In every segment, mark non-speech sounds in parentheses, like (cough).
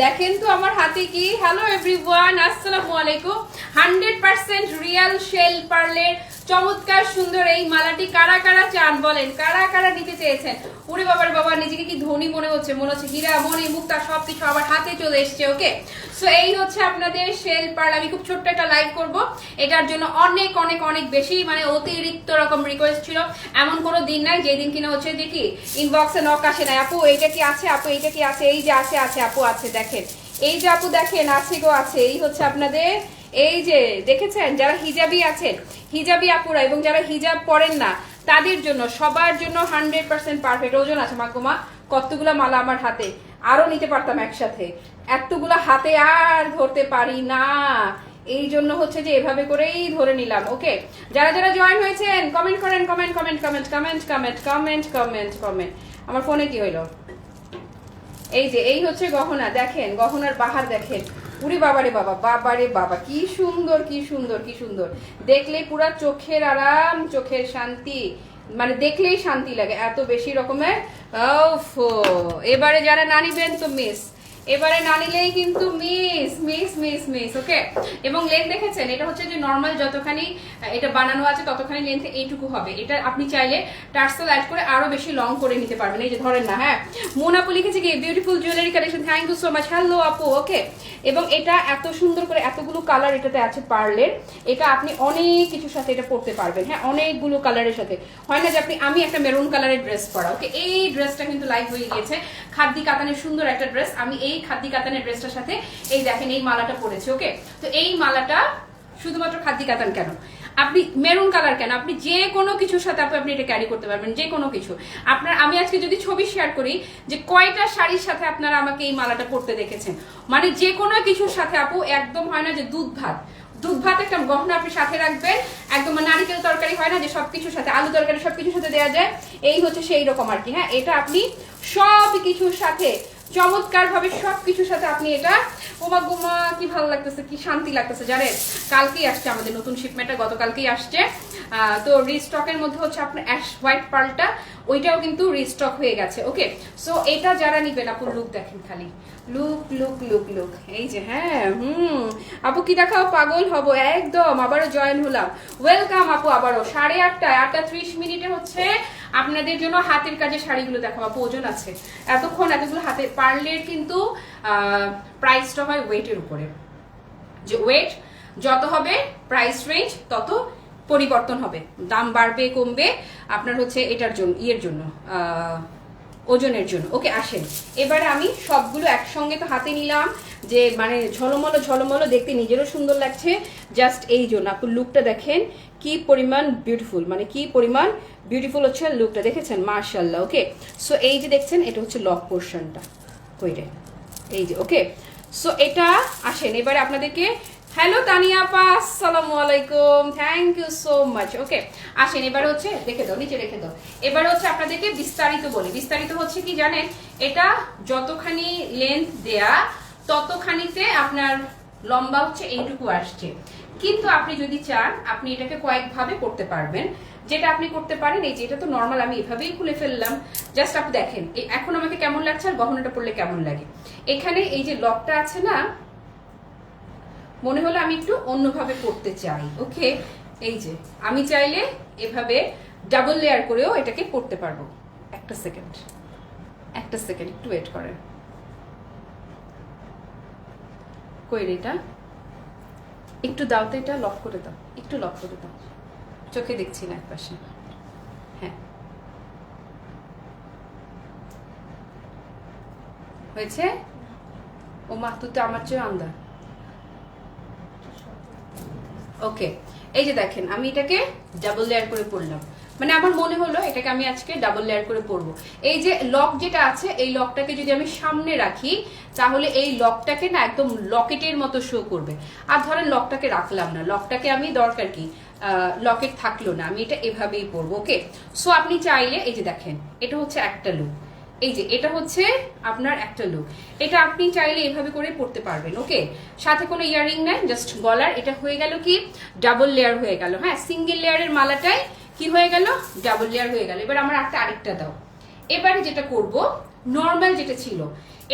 দেখেন তো আমার হাতে কি? হ্যালো এভরিওয়ান আসসালামু আলাইকুম। হান্ড্রেড পার্সেন্ট রিয়াল শেল পার্লের চমৎকার, সুন্দর এই মালাটি কারা কারা চান বলেন? কারা কারা নিতে চেয়েছেন? উরে বাবার বাবা, নিজেকে কি ধনী মনে হচ্ছে? মনে হচ্ছে হীরা মনে মুক্তা, সবকিছু আবার হাতে চলে এসছে, ওকে? সো এই হচ্ছে আপনাদের শেল পার্ল। আমি খুব ছোট্ট একটা লাইভ করব। এটার জন্য অনেক অনেক অনেক বেশি মানে অতিরিক্ত রকম রিকোয়েস্ট ছিল। এমন কোনো দিন নাই যেদিন কিনা হচ্ছে দেখি ইনবক্সে নক আসে না আপু, এইটা কি আছে? আপু, এইটা কি আছে? এই যে আছে আছে, আপু, আছে, দেখেন। এই যে আপু দেখেন, আছে গো, আছে। এই হচ্ছে আপনাদের এই যে, দেখেছেন? যারা হিজাবি আছেন, হিজাবি আপুরা এবং যারা হিজাব পরেন না, তাদের জন্য, সবার জন্য হান্ড্রেড পার্সেন্ট পারফেক্ট ওজন আছে মাকুমা কতগুলা মালা আমার হাতে? আরও নিতে পারতাম একসাথে। এতগুলা হাতে আর ধরতে পারি না। এই জন্য হচ্ছে যে, এভাবে করেই ধরে নিলাম, ওকে? যারা যারা জয়েন হয়েছেন কমেন্ট করেন comment comment comment comment comment comment comment comment আমার ফোনে কি হইল? এই যে, এই হচ্ছে গহনা, দেখেন, গহনার বাহার দেখেন। উরি বাবারে বাবা বাবারে বাবা, কি সুন্দর কি সুন্দর কি সুন্দর। দেখলে পুরা চোখের আরাম, চোখের শান্তি। মানে দেখলেই শান্তি লাগে, এত বেশি রকমের এবারে যারা না নিবেন তো মিস এবারে না নিলেই কিন্তু miss miss miss miss okay এবং লেন্থ দেখেছেন? এটা হচ্ছে যে নর্মাল যতখানি এটা বানানো আছে, ততখানি লেন্থ এইটুকু হবে। এটা আপনি চাইলে টার্সেল অ্যাড করে আরও বেশি লং করে নিতে পারবেন। এই যে ধরেন না হ্যাঁ? মোন আপু লিখেছে কি beautiful jewellery collection thank you so much hello আপু ওকে এবং এটা এত সুন্দর করে এতগুলো কালার এটাতে আছে পার্লের। এটা আপনি অনেক কিছুর সাথে এটা পরতে পারবেন হ্যাঁ? অনেকগুলো কালারের সাথে। হয় না যে আপনি, আমি একটা মেরুন কালারের ড্রেস পরা ওকে এই ড্রেসটা কিন্তু লাইভ হয়ে গিয়েছে। খাদ্দি কাতানের সুন্দর একটা ড্রেস আমি এই খাদ্দি কাতানের ড্রেসটার সাথে, এই দেখেন এই মালাটা পরেছে ওকে তো এই মালাটা শুধুমাত্র খাদ্দি কাতান কেন? আপনি মেরুন কালার কেন? আপনি যে কোনো কিছুর সাথে আপনি আপনি এটা ক্যারি করতে পারবেন, যে কোনো কিছু। আপনার, আমি আজকে যদি ছবি শেয়ার করি যে কয়টা শাড়ির সাথে আপনারা আমাকে এই মালাটা পরতে দেখেছেন মানে যে কোনো কিছুর সাথে আপু একদম হয় না যে দুধ ভাত। দুধ ভাত একটা গহনা আপনি সাথে রাখবেন, একদম নারিকেল তরকারি হয় না যে সবকিছুর সাথে, আলু তরকারি সবকিছুর সাথে দেওয়া যায়, এই হচ্ছে সেই রকম আর কি হ্যাঁ? এটা আপনি সব কিছুর সাথে চমৎকার ভাবে সবকিছুর সাথে আপনি এটা ওমা গোমা, কি ভালো লাগতেছে, কি শান্তি লাগতেছে। জানেন, কালকেই আসছে আমাদের নতুন শিপমেন্টটা গতকালকেই আসছে। তো রিস্টকের মধ্যে হচ্ছে আপনার অ্যাশ হোয়াইট পার্লটা ওইটাও কিন্তু রিস্টক হয়ে গেছে ওকে সো এটা যারা নিবেন, আপু লুক দেখেন খালি। লুক লুক লুক লুক এই যে হ্যাঁ হুম। আপু, কি দেখাও? পাগল হব, একদম। আবারও জয়েন হলাম। ওয়েলকাম আপু, আবারও। সাড়ে আটটায়, আটটা ত্রিশ মিনিটে হচ্ছে আপনাদের জন্য হাতের কাজে শাড়িগুলো দেখাবো বা ওজন আছে। এতক্ষণ এতগুলো হাতে পারলে কিন্তু প্রাইসটা হয় ওয়েটের উপরে। যে ওয়েট যত হবে প্রাইস রেঞ্জ তত পরিবর্তন হবে। দাম বাড়বে, কমবে, আপনার হচ্ছে এটার জন্য, ইয়ের জন্য ওজনের জন্য। ওকে, আসেন। এবারে আমি সবগুলো একসঙ্গে তো হাতে নিলাম যে মানে ঝলমলো ঝলমলো, দেখতে নিজেরও সুন্দর লাগছে। জাস্ট এই জন্য আপনি লুকটা দেখেন, কি পরিমাণ বিউটিফুল মানে কি পরিমাণ বিউটিফুল হচ্ছে লুকটা দেখেছেন? মার্শাল্লাহ ওকে? সো এই যে দেখছেন, এটা হচ্ছে লক পোর্শনটা কইরে এই যে, ওকে? সো এটা, আসেন, এবারে আপনাদেরকে হ্যালো তানিয়া আপা আসসালামু আলাইকুম thank you so much okay আসেন, এবার হচ্ছে রেখে দাও, নিচে রেখে দাও। এবার হচ্ছে আপনাদেরকে বিস্তারিত বলি। বিস্তারিত হচ্ছে কি জানেন? এটা যতখানি লেন্থ দেয়া, ততখানিতে আপনার লম্বা হচ্ছে এইটুকু আসছে। কিন্তু আপনি যদি চান, আপনি এটাকে কয়েকভাবে করতে পারবেন। যেটা আপনি করতে পারেন, এই যে এটা তো নর্মাল আমি এভাবেই খুলে ফেললাম। জাস্ট আপনি দেখেন এখন আমাকে কেমন লাগছে আর গহনাটা পড়লে কেমন লাগে? এখানে এই যে লকটা আছে না মনে হলো আমি একটু অন্যভাবে করতে চাই। ওকে? এই যে, আমি চাইলে এভাবে ডাবল লেয়ার করেও এটাকে করতে পারব। একটা সেকেন্ড একটা সেকেন্ড একটু ওয়েট করেন। এটা? একটু দাও তো এটা লক করে দাও। একটু লক করে দাও। চোখে দেখছি না একপাশে। হ্যাঁ। হয়েছে? ও মা তুই তো আমার চেয়ে আন্দা ওকে এই যে দেখেন, আমি এটাকে ডাবল লেয়ার করে পরলাম মানে আমার মনে হলো এটাকে আমি আজকে ডাবল লেয়ার করে পরবো এই যে লক যেটা আছে, এই লকটাকে যদি আমি সামনে রাখি, তাহলে এই লকটাকে না একদম লকেটের মতো শো করবে। আর ধরেন লকটাকে রাখলাম না লকটাকে আমি দরকার কি? লকেট থাকল না, আমি এটা এভাবেই পরবো ওকে সো আপনি চাইলে, এই যে দেখেন, এটা হচ্ছে একটা লুক এই যে, এটা হচ্ছে আপনার একটা লুক এটা আপনি চাইলে এভাবে করে পড়তে পারবেন ওকে সাথে কোনো ইয়ারিং নাই জাস্ট গলার। এটা হয়ে গেল কি? ডাবল লেয়ার হয়ে গেল হ্যাঁ? সিঙ্গেল লেয়ারের মালাটাই কি হয়ে গেল? ডাবল লেয়ার হয়ে গেল। এবার আমার একটা আরেকটা দাও। এবারে যেটা করব নর্মাল যেটা ছিল,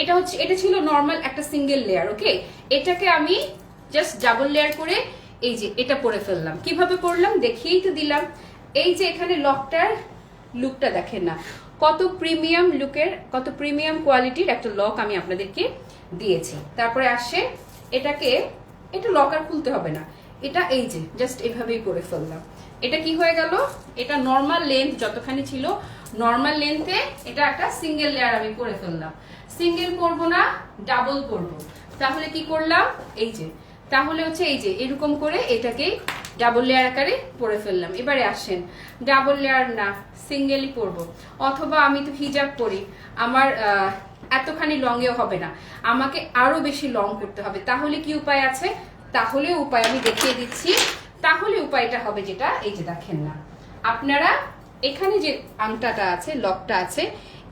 এটা হচ্ছে, এটা ছিল নর্মাল একটা সিঙ্গেল লেয়ার ওকে এটাকে আমি জাস্ট ডাবল লেয়ার করে এই যে, এটা পরে ফেললাম। কীভাবে পরলাম দেখিয়েই তো দিলাম। এই যে এখানে লকটার লুকটা দেখেন না। কত প্রিমিয়াম লুকের, কত প্রিমিয়াম কোয়ালিটির একটা লক আমি আপনাদেরকে দিয়েছি। তারপরে আসে, এটাকে, এটা লক আর খুলতে হবে না। এটা এই যে জাস্ট এভাবেই করে ফেললাম। এটা কি হয়ে গেল? এটা নর্মাল লেন্থ যতখানি ছিল নর্মাল লেন্থে এটা একটা সিঙ্গেল লেয়ার আমি করে ফেললাম। সিঙ্গেল করব না ডাবল করব। তাহলে কি করলাম? এই যে, তাহলে হচ্ছে এই যে, এরকম করে এটাকে ডাবল লেয়ার আকারে পরে ফেললাম। এবারে আসেন। ডাবল লেয়ার না, সিঙ্গেলই পরবো। অথবা আমি তো হিজাব পরি। আমার এতখানি লংয়েও হবে না। আমাকে আরও বেশি লং করতে হবে। তাহলে কি উপায় আছে? তাহলে উপায় আমি দেখিয়ে দিচ্ছি। তাহলে উপায়টা হবে যেটা, এই যে দেখেন না। আপনারা এখানে যে আংটাটা আছে, লকটা আছে,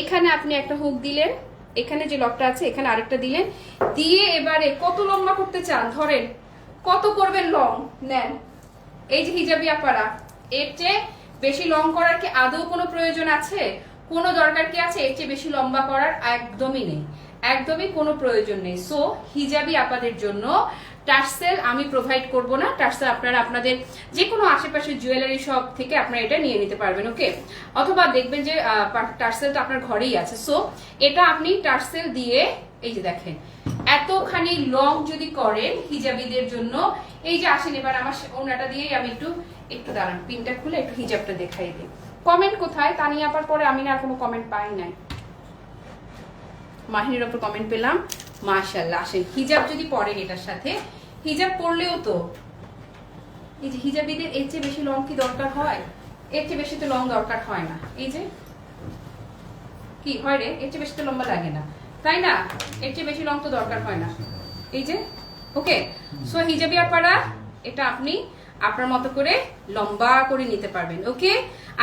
এখানে আপনি একটা হুক দিলেন। এখানে যে লকটা আছে, এখানে আরেকটা দিলেন। দিয়ে এবারে কত লম্বা করতে চান? ধরেন, কত করবেন লং? নেন। এই যে হিজাবি আপারা এর চেয়ে বেশি লং করার কি আদৌ কোনো প্রয়োজন আছে? কোনো দরকার কি আছে? এর চেয়ে বেশি লম্বা করার একদমই নেই। একদমই কোনো প্রয়োজন নেই। সো হিজাবি আপাদের জন্য টার্সেল আমি প্রোভাইড করব না। টার্সেল আপনারা আপনাদের যে কোনো আশেপাশের জুয়েলারি শপ থেকে আপনারা এটা নিয়ে নিতে পারবেন ওকে অথবা দেখবেন যে টার্সেলটা আপনার ঘরেই আছে। সো এটা আপনি টার্সেল দিয়ে, এই যে দেখেন এতখানি লং যদি করেন হিজাবিদের জন্য, এই যে আসেন এবার আমার ওনাটা দিয়েই আমি একটু একটু দাঁড়ান, পিনটা খুলে একটু হিজাবটা দেখাই দিই। কমেন্ট কোথায়? তা নিয়ে আপার পরে আমি না কোনো কমেন্ট পাই নাই। মাহিনের ওপর কমেন্ট পেলাম। মাশাল্লাহ আসেন, হিজাব যদি পরেন এটার সাথে, হিজাব পরলেও তো, এই যে হিজাবিদের এর চেয়ে বেশি লং কি দরকার হয়? এর চেয়ে বেশি তো লং দরকার হয় না। এই যে, কি হয় রে? এর চেয়ে বেশি তো লম্বা লাগে না। তাই না? এর চেয়ে বেশি লং তো দরকার হয় না। এই যে ওকে সো হিজাবি আপারা এটা আপনি আপনার মতো করে লম্বা করে নিতে পারবেন ওকে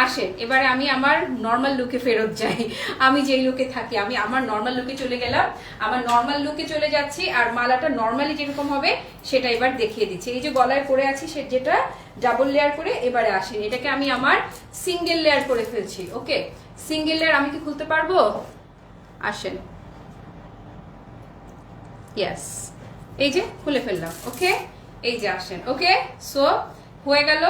আসেন, এবারে আমি আমার নর্মাল লুকে ফেরত যাই। আমি যেই লুকে থাকি, আমি আমার নর্মাল লুকে চলে গেলাম। আমার নর্মাল লুকে চলে যাচ্ছি আর মালাটা নর্মালি যেরকম হবে, সেটা এবার দেখিয়ে দিচ্ছি। এই যে গলায় পরে আছি, সে যেটা ডাবল লেয়ার করে এবারে আসেন। এটাকে আমি আমার সিঙ্গেল লেয়ার করে ফেলছি ওকে সিঙ্গেল লেয়ার আমি কি খুলতে পারব? আসেন। ইয়েস এই যে খুলে ফেললাম ওকে এই যে আসেন ওকে সো হয়ে গেল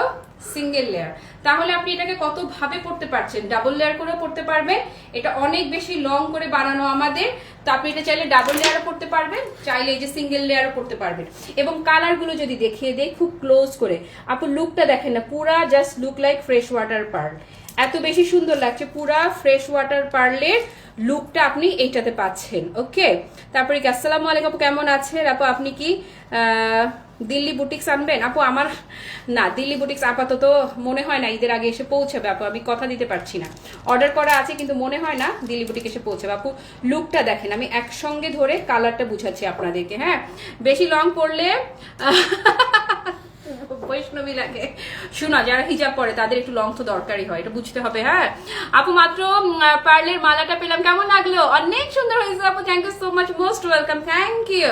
সিঙ্গেল লেয়ার তাহলে আপনি এটাকে কত ভাবে পড়তে পারছেন? ডাবল লেয়ার করেও পড়তে পারবেন। এটা অনেক বেশি লং করে বানানো আমাদের। তো আপনি এটা চাইলে ডাবল লেয়ারও পড়তে পারবেন, চাইলে এই যে সিঙ্গেল লেয়ারও পড়তে পারবেন। এবং কালারগুলো যদি দেখিয়ে দেয় খুব ক্লোজ করে। আপু লুকটা দেখেন না, পুরা just look like fresh water pearl এত বেশি সুন্দর লাগছে, পুরা ফ্রেশ ওয়াটার পার্লের লুকটা আপনি এইটাতে পাচ্ছেন, ওকে? তারপরে কি, আসসালামু আলাইকুম, আপু কেমন আছেন? আপু, আপনি কি দিল্লি বুটিক্স আনবেন? আপু, আমার, না, দিল্লি বুটিক্স আপাতত মনে হয় না, ঈদের আগে এসে পৌঁছাবে, আপু, আমি কথা দিতে পারছি না। অর্ডার করা আছে, কিন্তু মনে হয় না দিল্লি বুটিক এসে পৌঁছাবে। আপু, লুকটা দেখেন, আমি একসঙ্গে ধরে কালারটা বুঝাচ্ছি আপনাদেরকে হ্যাঁ? বেশি লং পড়লে (laughs) বৈষ্ণবী লাগে। শোনা, যারা হিজাব পরে, তাদের একটু লং তো দরকারই হয়, এটা বুঝতে হবে হ্যাঁ? আপু, মাত্র পার্লের মালাটা পেলাম, কেমন লাগল? অনেক সুন্দর হয়েছে, আপু thank you so much most welcome thank you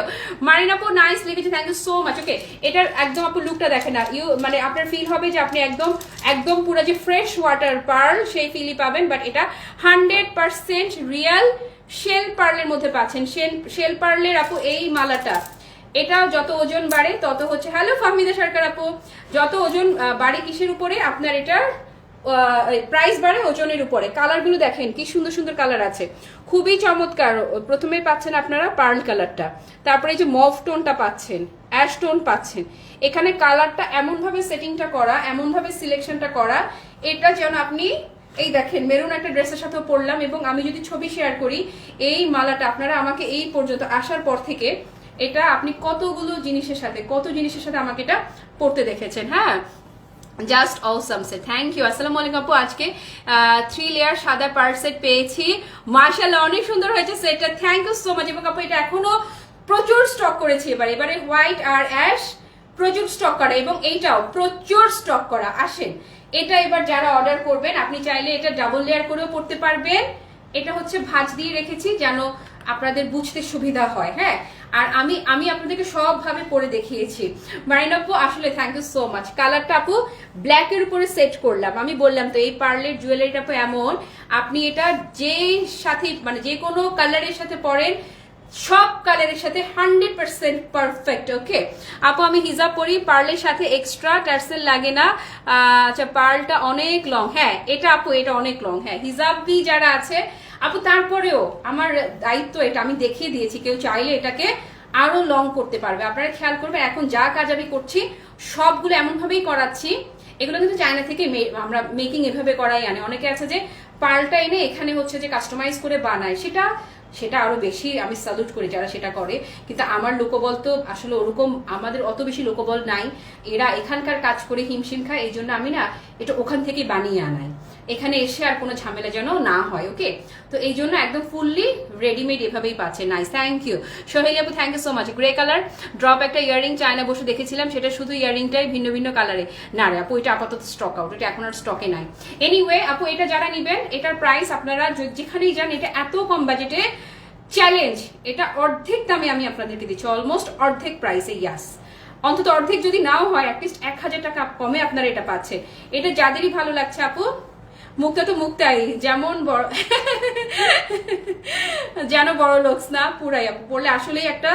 Marin আপু নাইস লিখেছে thank you so much okay এটার একদম আপু লুকটা দেখেন না ইউ মানে আপনার ফিল হবে যে আপনি একদম একদম পুরো যে ফ্রেশ ওয়াটার পার্ল সেই ফিলই পাবেন বাট এটা হান্ড্রেড পার্সেন্ট রিয়েল শেল পার্লের মধ্যে পাচ্ছেন শেল শেল পার্লের আপু, এই মালাটা। এটা যত ওজন বাড়ে, তত হচ্ছে, হ্যালো ফাহমিদা সরকার আপু, যত ওজন বাড়ে কিসের উপরে? আপনার এটার প্রাইস বাড়ে ওজনের উপরে। কালারগুলো দেখেন, কি সুন্দর সুন্দর কালার আছে। খুবই চমৎকার, প্রথমে পাচ্ছেন আপনারা পার্ল কালারটা তারপরে এই যে মভ টোনটা পাচ্ছেন অ্যাশ টোন পাচ্ছেন। এখানে কালারটা এমনভাবে সেটিংটা করা, এমনভাবে সিলেকশনটা করা, এটা যেন আপনি, এই দেখেন মেরুন একটা ড্রেসের সাথেও পরলাম এবং আমি যদি ছবি শেয়ার করি, এই মালাটা আপনারা আমাকে এই পর্যন্ত আসার পর থেকে এটা আপনি কতগুলো জিনিসের সাথে, কত জিনিসের সাথে আমাকে এটা পড়তে দেখেছেন হ্যাঁ? জাস্ট অসাম সে থ্যাংক ইউ আসসালামু আলাইকুম আপু। আজকে থ্রি লেয়ার সাদা পার্ট সেট পেয়েছি। মার্শাল্লাহ অনেক সুন্দর হয়েছে সেটটা থ্যাংক ইউ সো মাচ এবং আপু, এটা এখনও প্রচুর স্টক করেছি এবার। এবারে হোয়াইট আর অ্যাশ প্রচুর স্টক করা, এবং এইটাও প্রচুর স্টক করা। আসেন, এটা এবার যারা অর্ডার করবেন, আপনি চাইলে এটা ডাবল লেয়ার করেও পড়তে পারবেন। এটা হচ্ছে ভাঁজ দিয়ে রেখেছি, যেন আপনাদের বুঝতে সুবিধা হয় হ্যাঁ? আর আমি আমি আপনাদেরকে সবভাবে পরে দেখিয়েছি। মারিন আপু আসলে থ্যাংক ইউ সো মাচ কালারটা আপু ব্ল্যাক এর উপরে সেট করলাম। আমি বললাম তো, এই পার্লের জুয়েলারিটা আপু এমন, আপনি এটা যে সাথে মানে যে কোনো কালারের সাথে পরেন, সব কালারের সাথে হান্ড্রেড পার্সেন্ট পারফেক্ট ওকে আপু, আমি হিজাব পরি, পার্লের সাথে এক্সট্রা টার্সেল লাগে না। আচ্ছা পার্লটা অনেক লং হ্যাঁ এটা আপু, এটা অনেক লং হ্যাঁ। হিজাবি যারা আছে আপু, তারপরেও আমার দায়িত্ব এটা, আমি দেখিয়ে দিয়েছি, কেউ চাইলে এটাকে আরও লং করতে পারবে। আপনারা খেয়াল করবেন, এখন যা কাজ আমি করছি, সবগুলো এমন ভাবেই করাচ্ছি। এগুলো কিন্তু চায়না থেকে আমরা মেকিং এভাবে করাই আনে। অনেকে আছে যে পাল্টা এনে এখানে হচ্ছে যে কাস্টমাইজ করে বানায়। সেটা সেটা আরও বেশি আমি স্যালুট করি যারা সেটা করে। কিন্তু আমার লোকবল তো আসলে ওরকম আমাদের অত বেশি লোকবল নাই। এরা এখানকার কাজ করে হিমশিম খায়, এই জন্য আমি না এটা ওখান থেকে বানিয়ে আনাই। এখানে এসে আর কোনো ঝামেলা যেন না হয় ওকে তো এই জন্য একদম ফুললি রেডিমেড এভাবেই পাচ্ছে। নাইস থ্যাংক ইউ সোহেলি আপু thank you so much grey colour drop একটা ইয়ারিং চায়না বসে দেখেছিলাম, সেটা শুধু ইয়ারিংটাই ভিন্ন ভিন্ন কালারে না রে আপু, এটা আপাতত স্টক আউট এটা এখন আর স্টকে নাই। এনিওয়ে আপু, এটা যারা নিবেন, এটার প্রাইস আপনারা যেখানেই যান, এটা এত কম বাজেটে চ্যালেঞ্জ এটা অর্ধেক দামে আমি আপনাদেরকে দিচ্ছি অলমোস্ট অর্ধেক প্রাইসে ইয়াস অন্তত অর্ধেক যদি নাও হয় অ্যাটলিস্ট এক হাজার টাকা কমে আপনারা এটা পাচ্ছে এটা যাদেরই ভালো লাগছে আপু মুখটা তো মুখটাই যেমন বড় যেন বড় লোকস না পুরাই আপু। পড়লে আসলেই একটা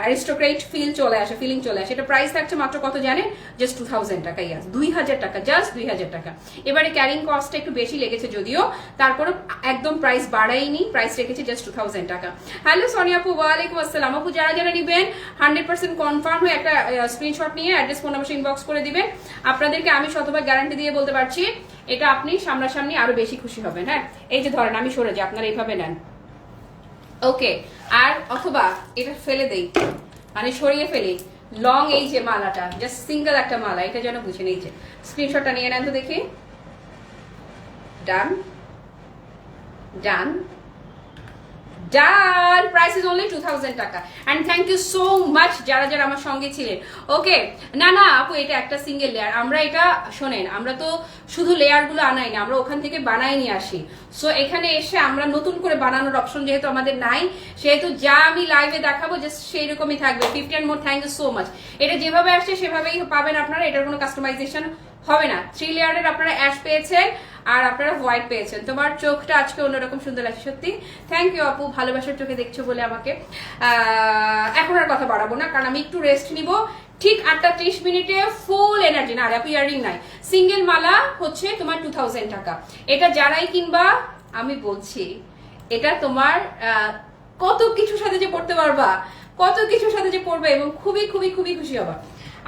অ্যারিস্টোক্রেট ফিল চলে আসে ফিলিং চলে আসে। এটা প্রাইস থাকছে মাত্র কত জানেন? জাস্ট টু থাউজেন্ড টাকা ইয়াস দুই হাজার টাকা জাস্ট দুই হাজার টাকা। এবারে ক্যারিং কস্টটা একটু বেশি লেগেছে যদিও, তারপরে একদম প্রাইস বাড়াইনি প্রাইস রেখেছে জাস্ট টু থাউজেন্ড টাকা। হ্যালো সোনিয়া আপু, ওয়ালাইকুম আসসালাম। আপু, যারা যারা নিবেন হান্ড্রেড পার্সেন্ট কনফার্ম হয়ে একটা স্ক্রিনশট নিয়ে অ্যাড্রেস ফোন নাম্বার ইনবক্স করে দিবেন। আপনাদেরকে আমি শতভাগ গ্যারান্টি দিয়ে বলতে পারছি এটা আপনি সামনাসামনি আরও বেশি খুশি হবেন হ্যাঁ? এই যে ধরেন, আমি সরে যাই, আপনারা এইভাবে নেন। ওকে, আর অথবা এটা ফেলে দেই মানে সরিয়ে ফেলি। লং এই যে মালাটা জাস্ট সিঙ্গেল একটা মালা, এটা যেন বুঝে নেই যে। স্ক্রিনশটটা নিয়ে নেন তো দেখি। Done done done price is only two thousand taka. And thank you so much যারা যারা আমার সঙ্গে ছিলেন। ওকে না না, আপু, এটা একটা সিঙ্গেল লেয়ার আমরা এটা, শোনেন, আমরা তো শুধু লেয়ারগুলো আনাই না আমরা ওখান থেকে বানাই নিয়ে আসি। সো এখানে এসে আমরা নতুন করে বানানোর অপশন যেহেতু আমাদের নাই, সেহেতু যা আমি লাইভে দেখাবো জাস্ট সেই রকমই থাকবে। Fifty and more thank you so much এটা যেভাবে আসছে, সেভাবেই পাবেন আপনারা, এটার কোনো কাস্টমাইজেশন হবে না। থ্রি লেয়ারের আপনারা অ্যাশ পেয়েছেন। আর আপনারা হোয়াইট পেয়েছেন। তোমার চোখটা আজকে অন্যরকম সুন্দর লাগছে, সত্যি। থ্যাংক ইউ আপু, ভালোবাসার চোখে দেখছ বলে আমাকে। এখন আর কথা বাড়াবো না, কারণ আমি একটু রেস্ট নিব। ঠিক আটটা ত্রিশ মিনিটে ফুল এনার্জি না আপু ইয়ারিং নাই। সিঙ্গেল মালা হচ্ছে তোমার টু থাউজেন্ড টাকা। এটা যারাই কিনবা, আমি বলছি, এটা তোমার কত কিছুর সাথে যে পড়তে পারবা, কত কিছুর সাথে যে পড়বে এবং খুবই খুবই খুবই খুশি হবা।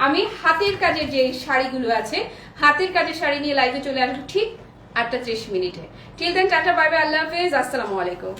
আমি হাতের কাজের যে শাড়িগুলো আছে, হাতের কাজের শাড়ি নিয়ে লাইভে চলে আসব ঠিক আটটা ত্রিশ মিনিটে। Till then tata bye bye Allah হাফেজ আসসালামু আলাইকুম।